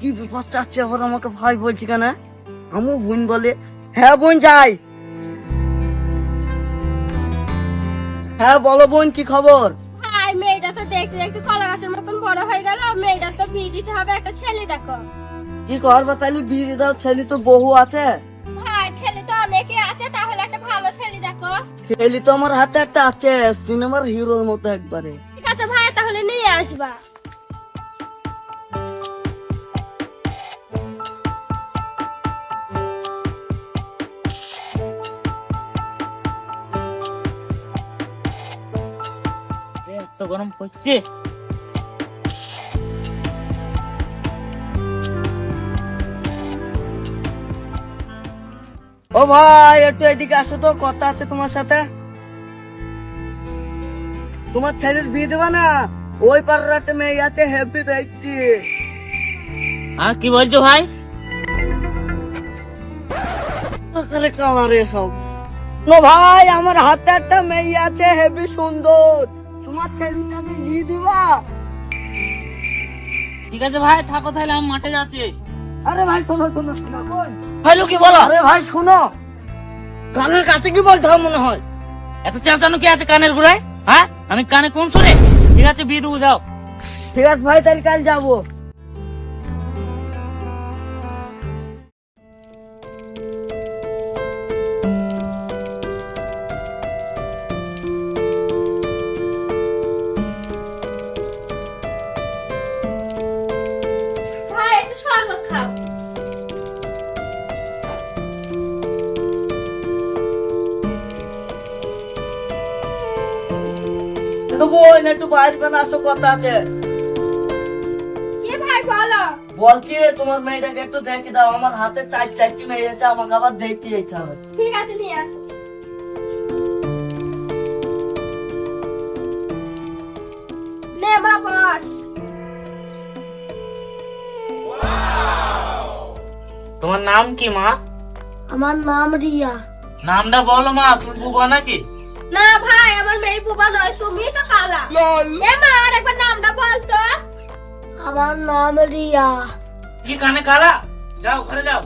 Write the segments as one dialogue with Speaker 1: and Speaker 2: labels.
Speaker 1: কি ব্যাপার চাচ্ছে? আবার আমাকে ভাই বলছি কেন? আমু বোন বলে হ্যাঁ বোন যাই। হ্যাঁ বলো বোন কি খবর?
Speaker 2: ভাই মেয়েটা তো দেখতে দেখতে কলা গাছের মতন বড় হয়ে গেল। মেয়েটা তো বিয়ে দিতে হবে একটা ছেলে দেখো।
Speaker 1: কি করবা তাহলে বিয়ে দাও ছেলে তো বহু আছে।
Speaker 2: ভাই ছেলে তো অনেকে আছে তাহলে একটা ভালো ছেলে দেখো।
Speaker 1: ছেলে তো আমার হাতে একটা আছে সিনেমার হিরোর মতো একবারে।
Speaker 2: ঠিক আছে ভাই তাহলে নিয়ে আসবা।
Speaker 3: এত গরম পড়ছে
Speaker 1: ও ভাই একটু এদিকে আসো তো কথা আছে তোমার সাথে। তোমার ছেলের বিয়ে দেবা না? ওই পাড়ার একটা মেয়ে আছে হেভি দেখছি।
Speaker 3: আর কি বলছো ভাই?
Speaker 1: কামারে সব। নো ভাই আমার হাতে একটা মেয়ে আছে হেভি সুন্দর। তোমার ছেলেটাকে নিয়ে দিবা
Speaker 3: ঠিক আছে ভাই থাকো তাহলে আমি মাঠে যাচ্ছি।
Speaker 1: আরে ভাই শোনো শোনো শোনো বোন।
Speaker 3: হ্যালো কি বলো।
Speaker 1: আরে ভাই শোনো। কানের কাছে কি বলতে হয় মনে হয়?
Speaker 3: এত চেঁচানো কি আছে কানের ঘুরায় হ্যাঁ? আমি কানে কোন শুনে? ঠিক আছে বিয়ে দেবো যাও।
Speaker 1: ঠিক আছে ভাই তাহলে কাল যাব। বোন একটু আসো কথা আছে।
Speaker 2: কি ভাই বলো?
Speaker 1: বলছি তোমার মেয়েটাকে একটু দেখে দাও। আমার হাতে চার চারটি মেয়ে আছে আমাকে আবার দেখতে যেতে হবে।
Speaker 2: ঠিক আছে নিয়ে আসছি। নে মা বস
Speaker 3: তোমার নাম কি মা?
Speaker 2: আমার নাম রিয়া।
Speaker 3: নামটা বলো মা। তুমি বুবা নাকি?
Speaker 2: না ভাই মেয়ে বুবা নয় তুমি তো কালা এ মা আর একবার নামটা বল তো আমার নাম রিয়া।
Speaker 3: কি কানে কালা? যাও ঘরে যাও।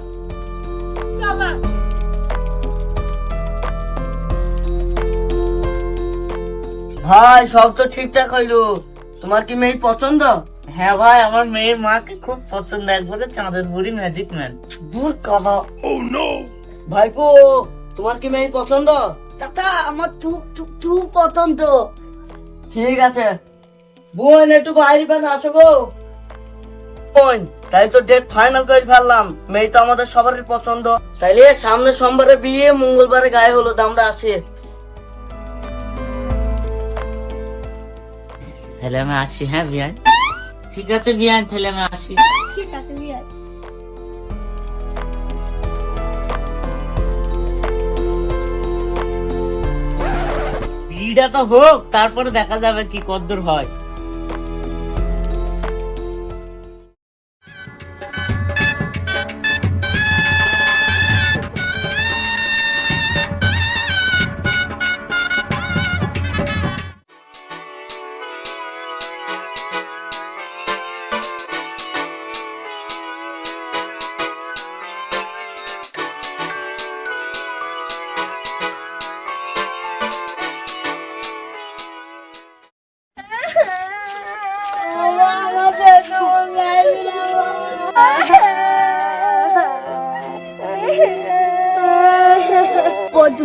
Speaker 1: ভাই সব তো ঠিকঠাক হইল। তোমার কি মেয়ে পছন্দ?
Speaker 3: হ্যাঁ ভাই আমার মেয়ের মাকে খুব পছন্দ একবারে চাঁদের বুড়ি ম্যাজিক ম্যান
Speaker 1: দূর কাদা। ভাইপো তোমার কি মেয়ে পছন্দ? চাচা আমার পছন্দ ঠিক আছে। বোন একটু বাইরে বেন আসো গো। বোন তাই তো ডেট ফাইনাল করে ফেললাম। মেয়ে তো আমাদের সবারই পছন্দ। তাইলে সামনে সোমবারে বিয়ে মঙ্গলবারে গায়ে হলো আমরা আসি।
Speaker 3: তাহলে আমি আসি হ্যাঁ বিয়ান? ঠিক আছে বিয়ান তাহলে আমি আসি।
Speaker 2: ঠিক আছে রিয়া
Speaker 3: বিয়েটা তো হোক তারপরে দেখা যাবে কি কদ্দূর হয়।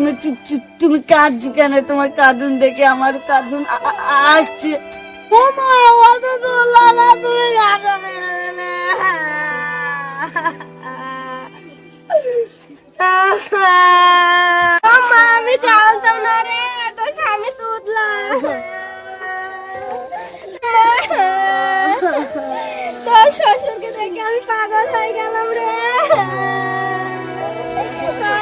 Speaker 1: তুমি তুমি কাঁদছো কেন? তোমার কার্টুন দেখে আমার কার্টুন আসছে।
Speaker 2: তোর শ্বশুরকে দেখে আমি পাগল হয়ে গেলাম রে।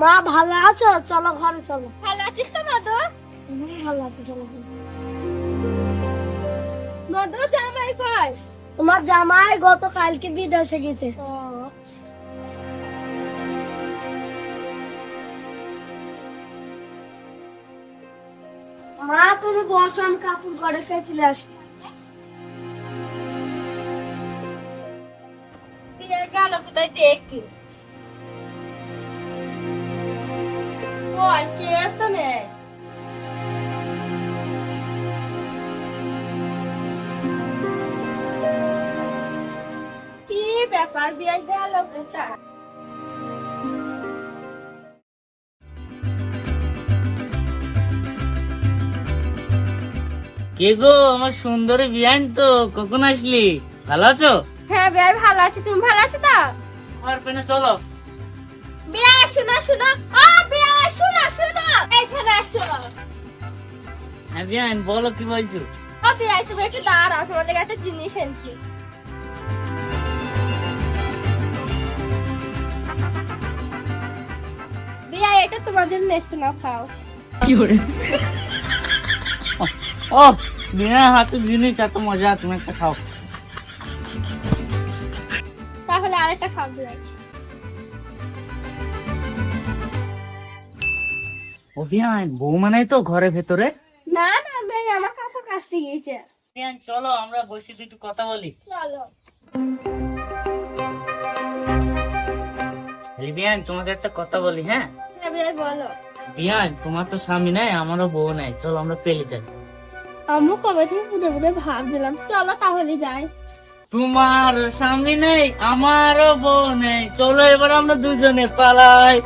Speaker 2: মা ভালো আছো? চলো ঘরে চলো। ভালো আছিস তো মধু? ভালো আছি চলো মধু জামাই কই? তোমার জামাই গতকালকে বিদেশে গেছে। মা তুমি বসো আমি কাপড় ঘরে ফেঁচলে আসি গেল কোথায় দেখি। ওই কে তো নেই কি ব্যাপার দিয়ে গেল কোথায়
Speaker 3: কে গো আমার সুন্দরী বিয়ান তো কখন আসলি? ভালো আছো?
Speaker 2: হ্যাঁ বিয়াই ভালো আছি। তুমি ভালো আছো তো?
Speaker 3: আমার পেনে চলো।
Speaker 2: বিয়াই শোনো শোনো। ও বিয়াই শোনো শোনো এইখানে আসো
Speaker 3: হ্যাঁ বলো কি বলছো?
Speaker 2: ও তুমি একটু দাঁড়াও একটা জিনিস এনেছি। এটা তোমাদের নেছো না খাও।
Speaker 3: ও বিনা হাতে জিনিস এত মজা তুমি একটা খাও।
Speaker 2: তাহলে আরেকটা খাও বিয়াই
Speaker 3: বউ মানে তো ঘরের ভেতরে?
Speaker 2: না না বিয়াই আমার কাছে কাছতে গিয়েছে
Speaker 3: বিয়ান চলো আমরা বসে একটু কথা বলি।
Speaker 2: চলো।
Speaker 3: বিয়ান তোমাকে একটা কথা বলি হ্যাঁ?
Speaker 2: বলো।
Speaker 3: বিয়ান তোমার তো স্বামী নাই আমারও বউ নাই। চলো আমরা পেলে যাই।
Speaker 2: আম্মু কবে থেকে পুজো পুজো ভাবছিলাম। চলো তাহলে যাই।
Speaker 3: তোমার স্বামী নেই আমারও বউ নেই। চলো এবার আমরা দুজনে পালাই।